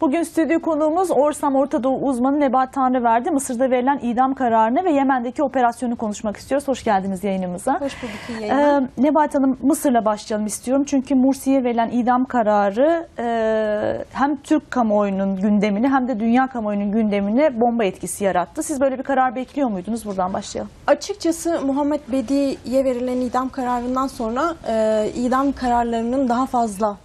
Bugün stüdyo konuğumuz Orsam Orta Doğu uzmanı Nebahat Tanrıverdi. Mısır'da verilen idam kararını ve Yemen'deki operasyonu konuşmak istiyoruz. Hoş geldiniz yayınımıza. Hoş bulduk, iyi yayınlar. Ee, Nebahat Hanım Mısır'la başlayalım istiyorum. Çünkü Mursi'ye verilen idam kararı e, hem Türk kamuoyunun gündemini hem de dünya kamuoyunun gündemine bomba etkisi yarattı. Siz böyle bir karar bekliyor muydunuz? Buradan başlayalım. Açıkçası Muhammed Bedi'ye verilen idam kararından sonra e, idam kararlarının daha fazla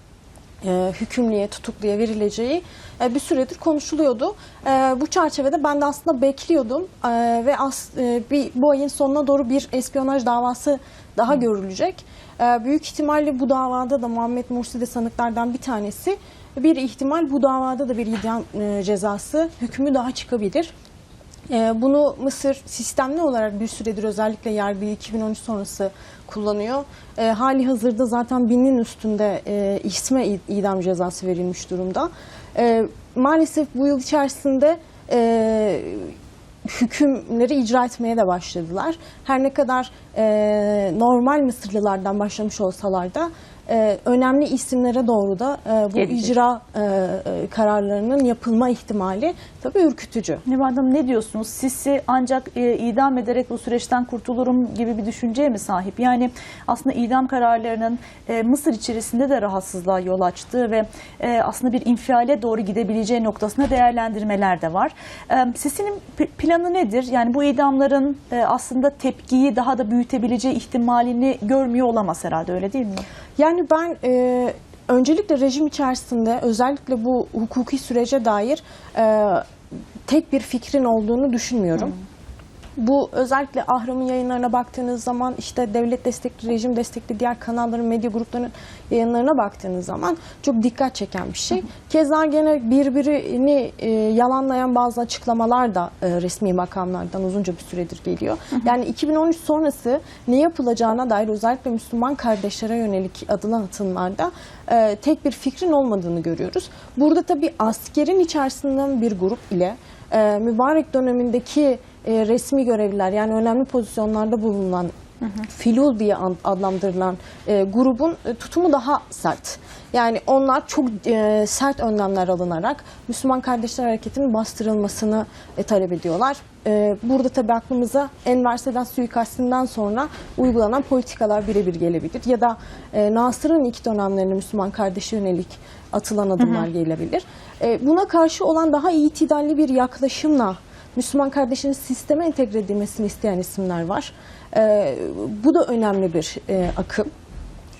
e, hükümlüye, tutukluya verileceği e, bir süredir konuşuluyordu. E, bu çerçevede ben de aslında bekliyordum E, ve as, e, bir, bu ayın sonuna doğru bir espiyonaj davası daha görülecek. E, büyük ihtimalle bu davada da Muhammed Mursi de sanıklardan bir tanesi. Bir ihtimal bu davada da bir idam e, cezası hükmü daha çıkabilir. Ee, Bunu Mısır sistemli olarak bir süredir özellikle yargıyı 2013 sonrası kullanıyor. Ee, Hali hazırda zaten binin üstünde e, isme id- idam cezası verilmiş durumda. Ee, Maalesef bu yıl içerisinde e, hükümleri icra etmeye de başladılar. Her ne kadar e, normal Mısırlılardan başlamış olsalar da e, önemli isimlere doğru da e, bu Gelecek. icra e, e, kararlarının yapılma ihtimali tabii ürkütücü. Nebahat Hanım ne diyorsunuz? Sisi ancak e, idam ederek bu süreçten kurtulurum gibi bir düşünceye mi sahip? Yani aslında idam kararlarının e, Mısır içerisinde de rahatsızlığa yol açtığı ve e, aslında bir infiale doğru gidebileceği noktasında değerlendirmeler de var. E, Sisi'nin planı nedir? Yani bu idamların e, aslında tepkiyi daha da büyütebileceği ihtimalini görmüyor olamaz herhalde öyle değil mi? Yani ben e, öncelikle rejim içerisinde özellikle bu hukuki sürece dair e, tek bir fikrin olduğunu düşünmüyorum. Bu özellikle Ahram'ın yayınlarına baktığınız zaman işte devlet destekli, rejim destekli diğer kanalların, medya gruplarının yayınlarına baktığınız zaman çok dikkat çeken bir şey. Keza gene birbirini e, yalanlayan bazı açıklamalar da e, resmi makamlardan uzunca bir süredir geliyor. Yani 2013 sonrası ne yapılacağına dair özellikle Müslüman kardeşlere yönelik atılan atımlarda e, tek bir fikrin olmadığını görüyoruz. Burada tabii askerin içerisinden bir grup ile e, mübarek dönemindeki e, resmi görevliler yani önemli pozisyonlarda bulunan filul diye an- adlandırılan e, grubun e, tutumu daha sert. Yani onlar çok e, sert önlemler alınarak Müslüman Kardeşler Hareketi'nin bastırılmasını e, talep ediyorlar. E, burada tabii aklımıza Enver Sedat suikastinden sonra uygulanan politikalar birebir gelebilir. Ya da e, Nasır'ın ilk dönemlerinde Müslüman kardeşe yönelik atılan adımlar gelebilir. E, buna karşı olan daha itidalli bir yaklaşımla Müslüman kardeşinin sisteme entegre edilmesini isteyen isimler var. E, bu da önemli bir e, akım.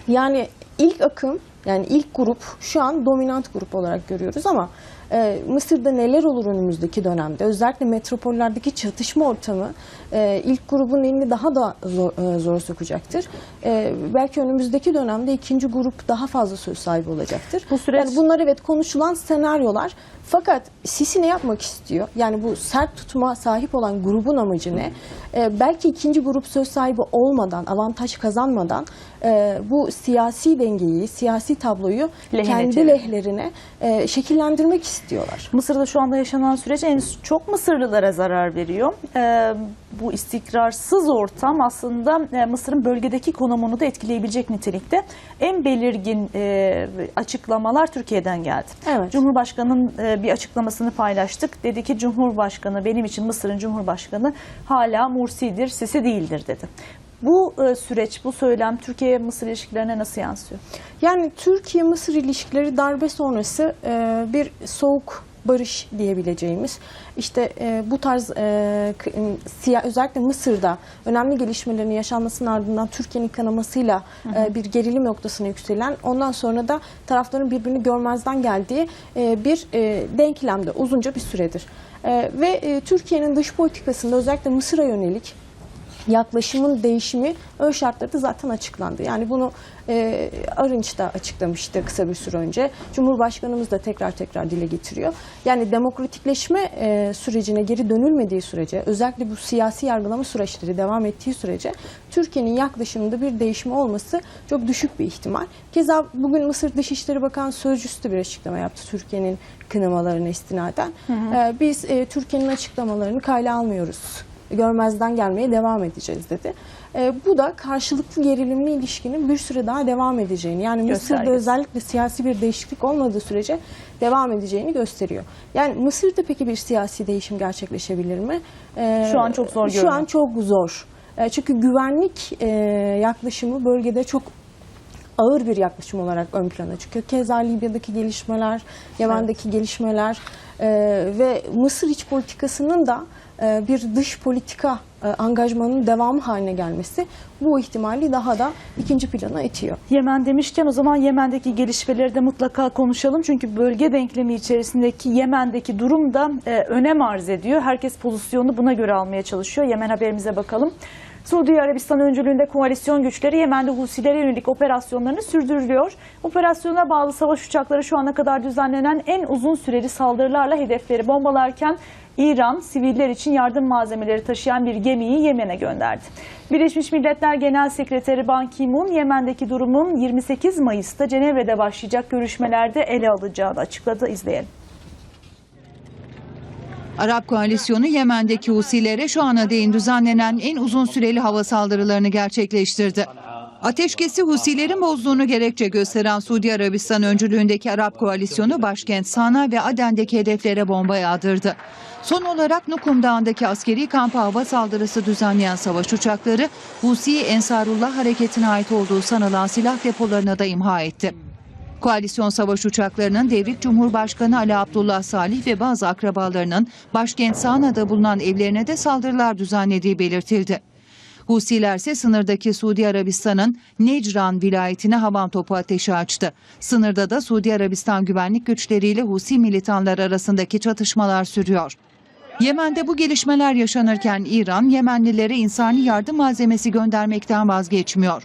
Yani ilk akım, yani ilk grup şu an dominant grup olarak görüyoruz ama e, Mısır'da neler olur önümüzdeki dönemde? Özellikle metropollerdeki çatışma ortamı e, ilk grubun elini daha da zor, e, zora sokacaktır. E, belki önümüzdeki dönemde ikinci grup daha fazla söz sahibi olacaktır. Bu süreç- Yani bunlar evet konuşulan senaryolar. Fakat Sisi ne yapmak istiyor? Yani bu sert tutuma sahip olan grubun amacı ne? Ee, belki ikinci grup söz sahibi olmadan, avantaj kazanmadan e, bu siyasi dengeyi, siyasi tabloyu Lehine kendi lehlerine e, şekillendirmek istiyorlar. Mısır'da şu anda yaşanan süreç en çok Mısırlılara zarar veriyor. Ee, bu istikrarsız ortam aslında e, Mısır'ın bölgedeki konumunu da etkileyebilecek nitelikte. En belirgin e, açıklamalar Türkiye'den geldi. Evet. Cumhurbaşkanının e, bir açıklamasını paylaştık. Dedi ki Cumhurbaşkanı benim için Mısır'ın Cumhurbaşkanı hala Mursi'dir, Sisi değildir dedi. Bu e, süreç, bu söylem Türkiye-Mısır ilişkilerine nasıl yansıyor? Yani Türkiye-Mısır ilişkileri darbe sonrası e, bir soğuk barış diyebileceğimiz işte e, bu tarz e, özellikle Mısır'da önemli gelişmelerin yaşanmasının ardından Türkiye'nin kanamasıyla e, bir gerilim noktasına yükselen ondan sonra da tarafların birbirini görmezden geldiği e, bir e, denklemde uzunca bir süredir. E, ve e, Türkiye'nin dış politikasında özellikle Mısır'a yönelik yaklaşımın değişimi ön şartları da zaten açıklandı. Yani bunu e, Arınç da açıklamıştı kısa bir süre önce. Cumhurbaşkanımız da tekrar tekrar dile getiriyor. Yani demokratikleşme e, sürecine geri dönülmediği sürece, özellikle bu siyasi yargılama süreçleri devam ettiği sürece Türkiye'nin yaklaşımında bir değişme olması çok düşük bir ihtimal. Keza bugün Mısır Dışişleri Bakanı Sözcüsü de bir açıklama yaptı Türkiye'nin kınamalarına istinaden. E, biz e, Türkiye'nin açıklamalarını kayla almıyoruz görmezden gelmeye devam edeceğiz dedi. E, bu da karşılıklı gerilimli ilişkinin bir süre daha devam edeceğini yani Mısır'da Göstergesi. özellikle siyasi bir değişiklik olmadığı sürece devam edeceğini gösteriyor. Yani Mısır'da peki bir siyasi değişim gerçekleşebilir mi? E, Şu an çok zor Şu görünüyor. an çok zor. E, çünkü güvenlik e, yaklaşımı bölgede çok ağır bir yaklaşım olarak ön plana çıkıyor. Keza Libya'daki gelişmeler, Yemen'deki gelişmeler e, ve Mısır iç politikasının da bir dış politika e, angajmanının devamı haline gelmesi bu ihtimali daha da ikinci plana itiyor. Yemen demişken o zaman Yemen'deki gelişmeleri de mutlaka konuşalım. Çünkü bölge denklemi içerisindeki Yemen'deki durum da e, önem arz ediyor. Herkes pozisyonunu buna göre almaya çalışıyor. Yemen haberimize bakalım. Suudi Arabistan öncülüğünde koalisyon güçleri Yemen'de Husilere yönelik operasyonlarını sürdürülüyor. Operasyona bağlı savaş uçakları şu ana kadar düzenlenen en uzun süreli saldırılarla hedefleri bombalarken İran siviller için yardım malzemeleri taşıyan bir gemiyi Yemen'e gönderdi. Birleşmiş Milletler Genel Sekreteri Ban Ki-moon Yemen'deki durumun 28 Mayıs'ta Cenevre'de başlayacak görüşmelerde ele alacağını açıkladı. İzleyelim. Arap koalisyonu Yemen'deki Husilere şu ana değin düzenlenen en uzun süreli hava saldırılarını gerçekleştirdi. Ateşkesi Husilerin bozduğunu gerekçe gösteren Suudi Arabistan öncülüğündeki Arap koalisyonu başkent Sana ve Aden'deki hedeflere bomba yağdırdı. Son olarak Nukum Dağı'ndaki askeri kampa hava saldırısı düzenleyen savaş uçakları Husi Ensarullah hareketine ait olduğu sanılan silah depolarına da imha etti. Koalisyon savaş uçaklarının devrik Cumhurbaşkanı Ali Abdullah Salih ve bazı akrabalarının başkent Sana'da bulunan evlerine de saldırılar düzenlediği belirtildi. Husiler ise sınırdaki Suudi Arabistan'ın Necran vilayetine havan topu ateşi açtı. Sınırda da Suudi Arabistan güvenlik güçleriyle Husi militanlar arasındaki çatışmalar sürüyor. Yemen'de bu gelişmeler yaşanırken İran, Yemenlilere insani yardım malzemesi göndermekten vazgeçmiyor.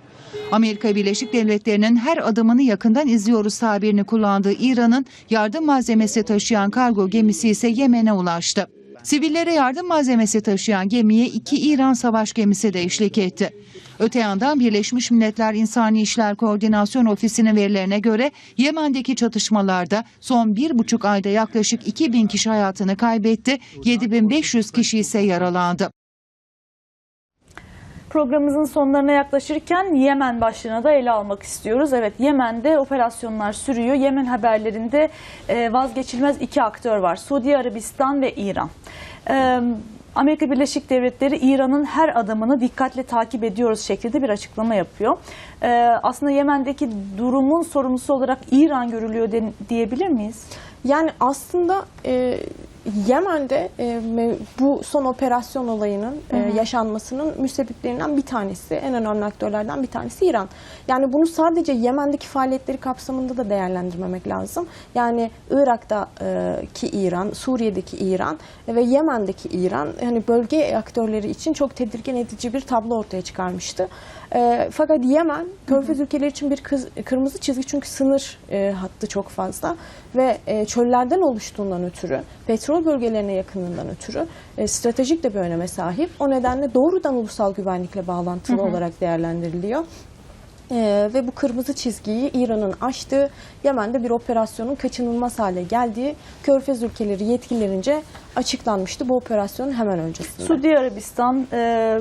Amerika Birleşik Devletleri'nin her adımını yakından izliyoruz tabirini kullandığı İran'ın yardım malzemesi taşıyan kargo gemisi ise Yemen'e ulaştı. Sivillere yardım malzemesi taşıyan gemiye iki İran savaş gemisi de eşlik etti. Öte yandan Birleşmiş Milletler İnsani İşler Koordinasyon Ofisi'nin verilerine göre Yemen'deki çatışmalarda son bir buçuk ayda yaklaşık 2000 kişi hayatını kaybetti, 7500 kişi ise yaralandı. Programımızın sonlarına yaklaşırken Yemen başlığına da ele almak istiyoruz. Evet Yemen'de operasyonlar sürüyor. Yemen haberlerinde e, vazgeçilmez iki aktör var. Suudi Arabistan ve İran. E, Amerika Birleşik Devletleri İran'ın her adımını dikkatle takip ediyoruz şeklinde bir açıklama yapıyor. E, aslında Yemen'deki durumun sorumlusu olarak İran görülüyor diyebilir miyiz? Yani aslında e, Yemen'de e, bu son operasyon olayının e, yaşanmasının müsebbiplerinden bir tanesi, en önemli aktörlerden bir tanesi İran. Yani bunu sadece Yemen'deki faaliyetleri kapsamında da değerlendirmemek lazım. Yani Irak'taki İran, Suriye'deki İran ve Yemen'deki İran hani bölge aktörleri için çok tedirgin edici bir tablo ortaya çıkarmıştı. E, fakat Yemen, Körfez ülkeleri için bir kız- kırmızı çizgi çünkü sınır e, hattı çok fazla ve e, çöllerden oluştuğundan ötürü, petrol bölgelerine yakınlığından ötürü e, stratejik de bir öneme sahip. O nedenle doğrudan ulusal güvenlikle bağlantılı olarak değerlendiriliyor. E, ve bu kırmızı çizgiyi İran'ın aştığı, Yemen'de bir operasyonun kaçınılmaz hale geldiği Körfez ülkeleri yetkililerince açıklanmıştı bu operasyonun hemen öncesinde. Suudi Arabistan e,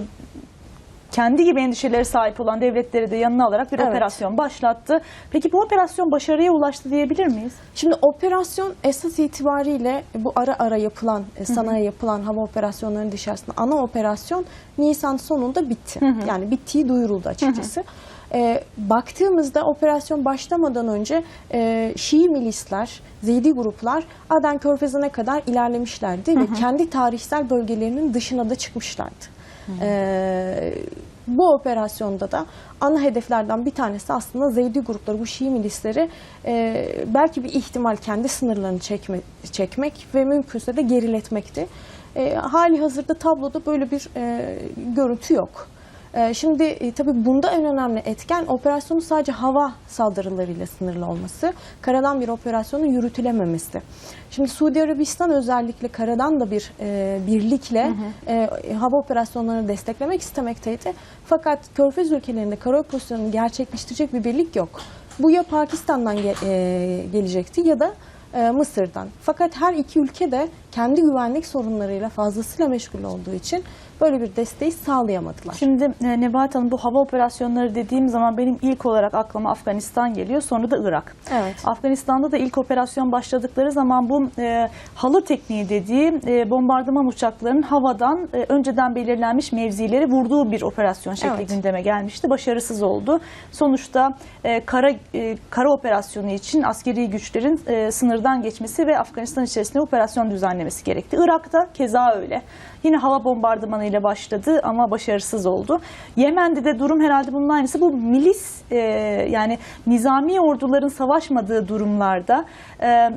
kendi gibi endişeleri sahip olan devletleri de yanına alarak bir Evet. operasyon başlattı. Peki bu operasyon başarıya ulaştı diyebilir miyiz? Şimdi operasyon esas itibariyle bu ara ara yapılan, e, sanayi yapılan hava operasyonlarının dışarısında ana operasyon Nisan sonunda bitti. Yani bittiği duyuruldu açıkçası. E, baktığımızda operasyon başlamadan önce e, Şii milisler, Zeydi gruplar Aden Körfezi'ne kadar ilerlemişlerdi ve kendi tarihsel bölgelerinin dışına da çıkmışlardı. E, bu operasyonda da ana hedeflerden bir tanesi aslında Zeydi grupları, bu Şii milisleri e, belki bir ihtimal kendi sınırlarını çekme, çekmek ve mümkünse de geriletmekti. E, hali hazırda tabloda böyle bir e, görüntü yok. E, şimdi e, tabii bunda en önemli etken operasyonun sadece hava saldırılarıyla sınırlı olması, karadan bir operasyonun yürütülememesi. Şimdi Suudi Arabistan özellikle karadan da bir e, birlikle e, hava operasyonlarını desteklemek istemekteydi. Fakat Körfez ülkelerinde kara operasyonunu gerçekleştirecek bir birlik yok. Bu ya Pakistan'dan ge- e, gelecekti ya da e, Mısır'dan. Fakat her iki ülke de kendi güvenlik sorunlarıyla fazlasıyla meşgul olduğu için böyle bir desteği sağlayamadılar. Şimdi e, Nebahat Hanım bu hava operasyonları dediğim zaman benim ilk olarak aklıma Afganistan geliyor sonra da Irak. Evet. Afganistan'da da ilk operasyon başladıkları zaman bu e, halı tekniği dediği e, bombardıman uçaklarının havadan e, önceden belirlenmiş mevzileri vurduğu bir operasyon şekli Evet. gündeme gelmişti. Başarısız oldu. Sonuçta e, kara e, kara operasyonu için askeri güçlerin e, sınırdan geçmesi ve Afganistan içerisinde operasyon düzenlemesi gerekti. Irak'ta keza öyle. Yine hava bombardımanı ile başladı ama başarısız oldu. Yemen'de de durum herhalde bunun aynısı. Bu milis e, yani nizami orduların savaşmadığı durumlarda e,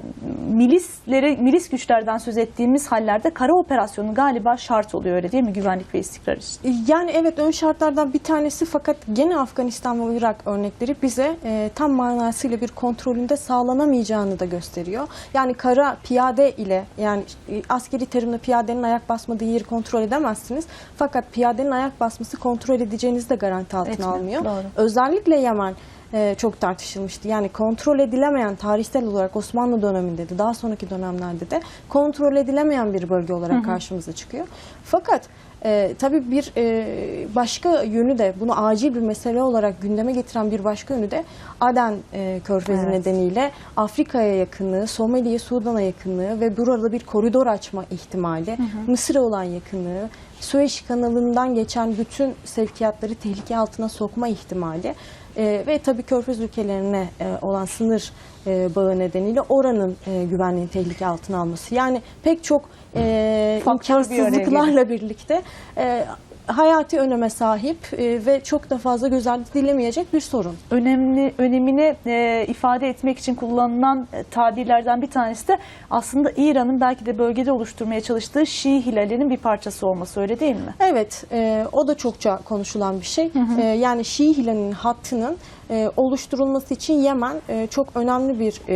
milislere milis güçlerden söz ettiğimiz hallerde kara operasyonu galiba şart oluyor öyle değil mi güvenlik ve istikrar için? Yani evet ön şartlardan bir tanesi fakat gene Afganistan ve Irak örnekleri bize e, tam manasıyla bir kontrolünde sağlanamayacağını da gösteriyor. Yani kara piyade ile yani e, askeri terimle piyadenin ayak basmadığı yeri kontrol edemezsiniz. Fakat piyadenin ayak basması kontrol edeceğinizi de garanti altına Etmiyor, almıyor. doğru. Özellikle Yemen e, çok tartışılmıştı. Yani kontrol edilemeyen tarihsel olarak Osmanlı döneminde de daha sonraki dönemlerde de kontrol edilemeyen bir bölge olarak karşımıza çıkıyor. Fakat e, tabii bir e, başka yönü de bunu acil bir mesele olarak gündeme getiren bir başka yönü de Aden e, Körfezi Evet. nedeniyle Afrika'ya yakınlığı, Somali'ye, Sudan'a yakınlığı ve burada bir koridor açma ihtimali, Mısır'a olan yakınlığı, Süveyş kanalından geçen bütün sevkiyatları tehlike altına sokma ihtimali e, ve tabii Körfez ülkelerine e, olan sınır e, bağı nedeniyle oranın e, güvenliğini tehlike altına alması. Yani pek çok e, Faktör bir araya imkansızlıklarla birlikte e, hayati öneme sahip e, ve çok da fazla göz ardı edilemeyecek bir sorun. önemli önemini e, ifade etmek için kullanılan e, tabirlerden bir tanesi de aslında İran'ın belki de bölgede oluşturmaya çalıştığı Şii hilalinin bir parçası olması öyle değil mi? Evet, e, o da çokça konuşulan bir şey. E, yani Şii hilalinin hattının e, oluşturulması için Yemen e, çok önemli bir e,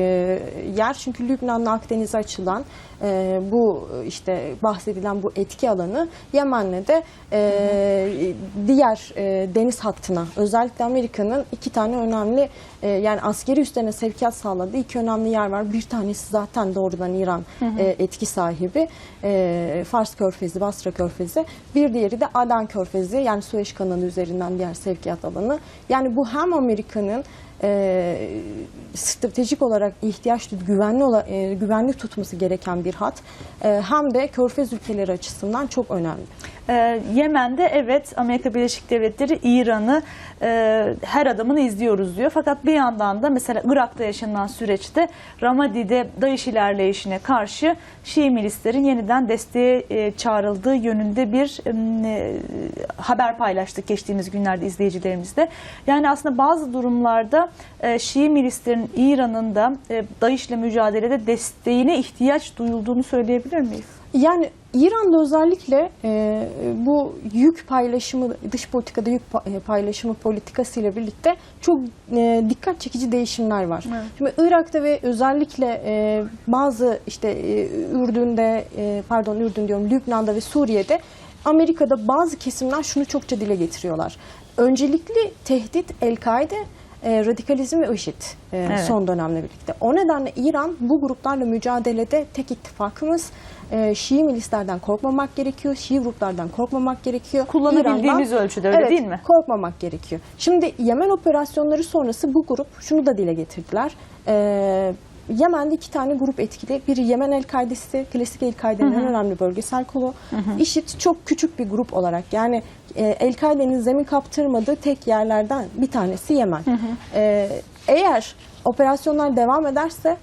yer. Çünkü Lübnan'la Akdeniz'e açılan e, bu işte bahsedilen bu etki alanı Yemen'le de e, diğer e, deniz hattına özellikle Amerika'nın iki tane önemli e, yani askeri üslerine sevkiyat sağladığı iki önemli yer var. Bir tanesi zaten doğrudan İran e, etki sahibi e, Fars Körfezi, Basra Körfezi. Bir diğeri de Aden Körfezi yani Süveyş kanalı üzerinden diğer sevkiyat alanı. Yani bu hem Amerika'nın e, stratejik olarak ihtiyaç güvenli ola- e, güvenli tutması gereken bir hat e, hem de Körfez ülkeleri açısından çok önemli. Ee, Yemen'de evet Amerika Birleşik Devletleri İran'ı e, her adımını izliyoruz diyor. Fakat bir yandan da mesela Irak'ta yaşanan süreçte Ramadi'de DAEŞ ilerleyişine karşı Şii milislerin yeniden desteğe e, çağrıldığı yönünde bir e, haber paylaştık geçtiğimiz günlerde izleyicilerimizle. Yani aslında bazı durumlarda e, Şii milislerin İran'ın da e, DAEŞ'le mücadelede desteğine ihtiyaç duyulduğunu söyleyebilir miyiz? Yani İran'da özellikle e, bu yük paylaşımı, dış politikada yük e, paylaşımı politikasıyla birlikte çok e, dikkat çekici değişimler var. Evet. Şimdi Irak'ta ve özellikle e, bazı işte e, Ürdün'de, e, pardon Ürdün diyorum, Lübnan'da ve Suriye'de Amerika'da bazı kesimler şunu çokça dile getiriyorlar. Öncelikli tehdit El-Kaide, e, radikalizm ve IŞİD e, Evet. son dönemle birlikte. O nedenle İran bu gruplarla mücadelede tek ittifakımız. E, Şii milislerden korkmamak gerekiyor. Şii gruplardan korkmamak gerekiyor. Kullanabildiğimiz İran'dan- ölçüde öyle evet, değil mi? korkmamak gerekiyor. Şimdi Yemen operasyonları sonrası bu grup şunu da dile getirdiler. E, Yemen'de iki tane grup etkili. Biri Yemen El-Kaide'si, klasik El-Kaide'nin en önemli bölgesel kolu. IŞİD çok küçük bir grup olarak yani e, El-Kaide'nin zemin kaptırmadığı tek yerlerden bir tanesi Yemen. E, eğer operasyonlar devam ederse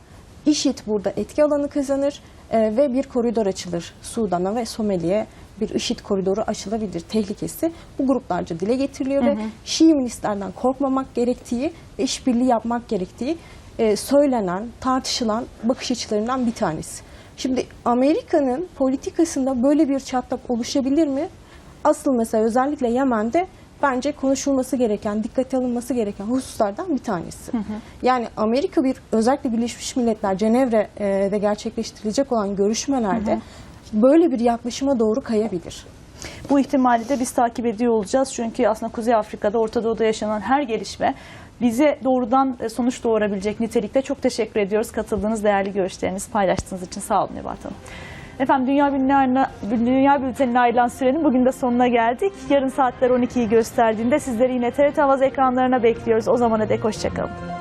IŞİD burada etki alanı kazanır e, ve bir koridor açılır. Sudan'a ve Somali'ye bir IŞİD koridoru açılabilir tehlikesi bu gruplarca dile getiriliyor ve Şii milislerden korkmamak gerektiği ve işbirliği yapmak gerektiği e, söylenen, tartışılan bakış açılarından bir tanesi. Şimdi Amerika'nın politikasında böyle bir çatlak oluşabilir mi? Asıl mesela özellikle Yemen'de bence konuşulması gereken, dikkate alınması gereken hususlardan bir tanesi. Yani Amerika bir özellikle Birleşmiş Milletler Cenevre'de gerçekleştirilecek olan görüşmelerde böyle bir yaklaşıma doğru kayabilir. Bu ihtimali de biz takip ediyor olacağız. Çünkü aslında Kuzey Afrika'da, Orta Doğu'da yaşanan her gelişme bize doğrudan e, sonuç doğurabilecek nitelikte. Çok teşekkür ediyoruz katıldığınız değerli görüşlerinizi paylaştığınız için. Sağ olun Nebahat Hanım. Efendim Dünya Bülten'ine, Dünya Bülten'ine ayrılan sürenin bugün de sonuna geldik. Yarın saatler 12'yi gösterdiğinde sizleri yine TRT Havaz ekranlarına bekliyoruz. O zamana dek hoşçakalın.